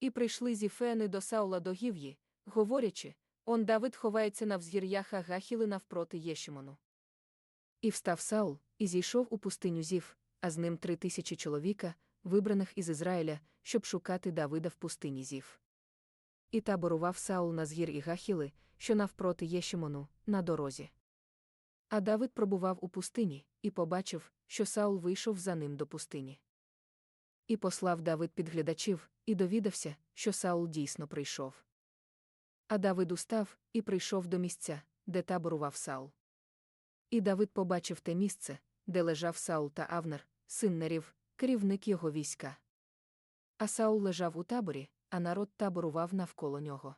І прийшли зіфени до Саула до Гів'ї, говорячи, он Давид ховається на взгір'ях Агахіли навпроти Єшимону. І встав Саул, і зійшов у пустиню Зів, а з ним три тисячі чоловіка, вибраних із Ізраїля, щоб шукати Давида в пустині Зів. І таборував Саул на згір Ігахіли, що навпроти Єшимону, на дорозі. А Давид пробував у пустині, і побачив, що Саул вийшов за ним до пустині. І послав Давид підглядачів, і довідався, що Саул дійсно прийшов. А Давид устав і прийшов до місця, де таборував Саул. І Давид побачив те місце, де лежав Саул та Авнер, син Нерів, керівник його війська. А Саул лежав у таборі, а народ таборував навколо нього.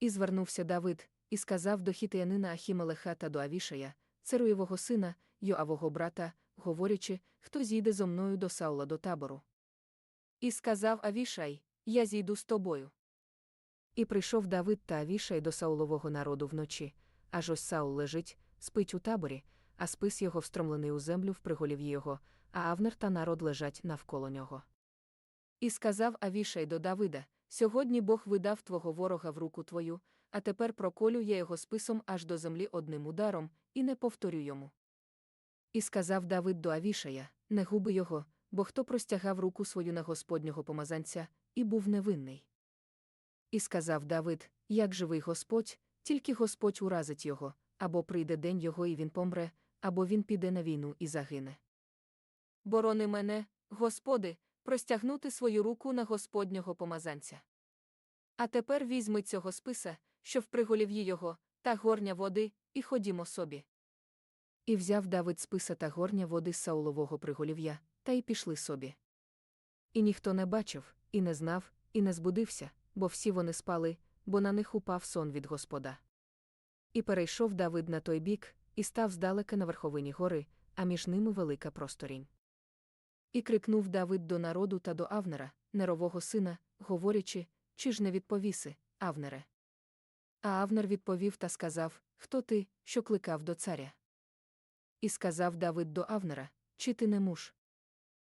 І звернувся Давид, і сказав до хітеянина Ахімелеха та до Авішая, царуєвого сина, Йоавого брата, говорячи, хто зійде зо мною до Саула до табору. І сказав Авішай, я зійду з тобою. І прийшов Давид та Авішай до Саулового народу вночі, аж ось Саул лежить, спить у таборі, а спис його встромлений у землю в приголів'ї його, а Авнер та народ лежать навколо нього. І сказав Авішай до Давида: Сьогодні Бог видав твого ворога в руку твою, а тепер проколю я його списом аж до землі одним ударом, і не повторю йому. І сказав Давид до Авішая: Не губи його, бо хто простягав руку свою на Господнього помазанця, і був невинний. І сказав Давид: Як живий Господь, тільки Господь уразить його, або прийде день його, і він помре, або він піде на війну і загине. Борони мене, Господи, простягнути свою руку на Господнього помазанця. А тепер візьми цього списа, що в приголів'ї його, та горня води, і ходімо собі. І взяв Давид списа та горня води з Саулового приголів'я, та й пішли собі. І ніхто не бачив, і не знав, і не збудився, бо всі вони спали, бо на них упав сон від Господа. І перейшов Давид на той бік, і став здалека на верховині гори, а між ними велика просторінь. І крикнув Давид до народу та до Авнера, нерового сина, говорячи, чи ж не відповіси, Авнере. А Авнер відповів та сказав: Хто ти, що кликав до царя? І сказав Давид до Авнера, чи ти не муж?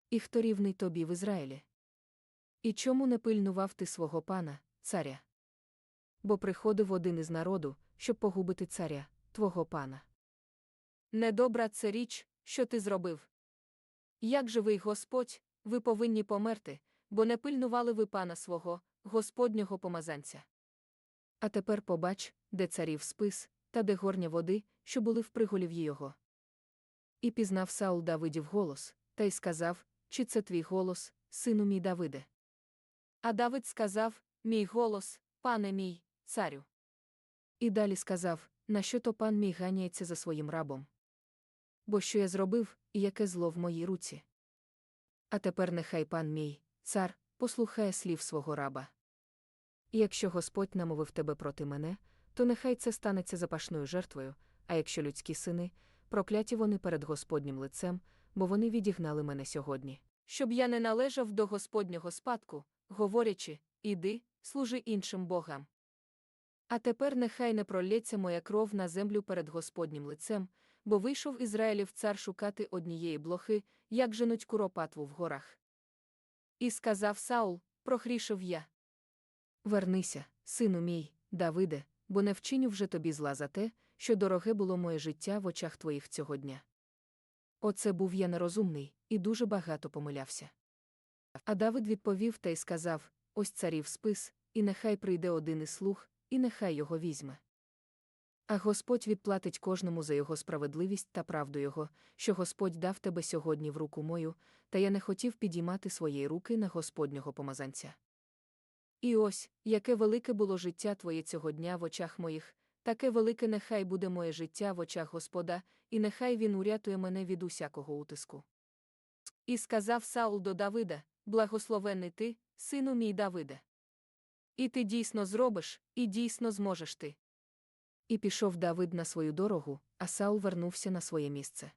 І хто рівний тобі в Ізраїлі? І чому не пильнував ти свого пана, царя? Бо приходив один із народу, щоб погубити царя, твого пана. Недобра це річ, що ти зробив. Як живий Господь, ви повинні померти, бо не пильнували ви пана свого, Господнього помазанця. А тепер побач, де царів спис, та де горня води, що були в приголів'ї його. І пізнав Саул Давидів голос, та й сказав, чи це твій голос, сину мій Давиде. А Давид сказав: Мій голос, пане мій, царю. І далі сказав, на що то пан мій ганяється за своїм рабом. Бо що я зробив, і яке зло в моїй руці. А тепер нехай пан мій, цар, послухає слів свого раба. І якщо Господь намовив тебе проти мене, то нехай це станеться запашною жертвою, а якщо людські сини, прокляті вони перед Господнім лицем, бо вони відігнали мене сьогодні. Щоб я не належав до Господнього спадку, говорячи, іди, служи іншим богам. А тепер нехай не пролється моя кров на землю перед Господнім лицем, бо вийшов Ізраїлів цар шукати однієї блохи, як женуть куропатву в горах. І сказав Саул, прохрішив я. Вернися, сину мій, Давиде, бо не вчиню вже тобі зла за те, що дороге було моє життя в очах твоїх цього дня. Оце був я нерозумний і дуже багато помилявся. А Давид відповів та й сказав: Ось царів спис, і нехай прийде один із слуг, і нехай його візьме. А Господь відплатить кожному за його справедливість та правду його, що Господь дав тебе сьогодні в руку мою, та я не хотів підіймати своєї руки на Господнього помазанця. І ось, яке велике було життя твоє цього дня в очах моїх, таке велике нехай буде моє життя в очах Господа, і нехай він урятує мене від усякого утиску. І сказав Саул до Давида: Благословений ти, сину мій Давиде. І ти дійсно зробиш, і дійсно зможеш ти. І пішов Давид на свою дорогу, а Саул вернувся на своє місце.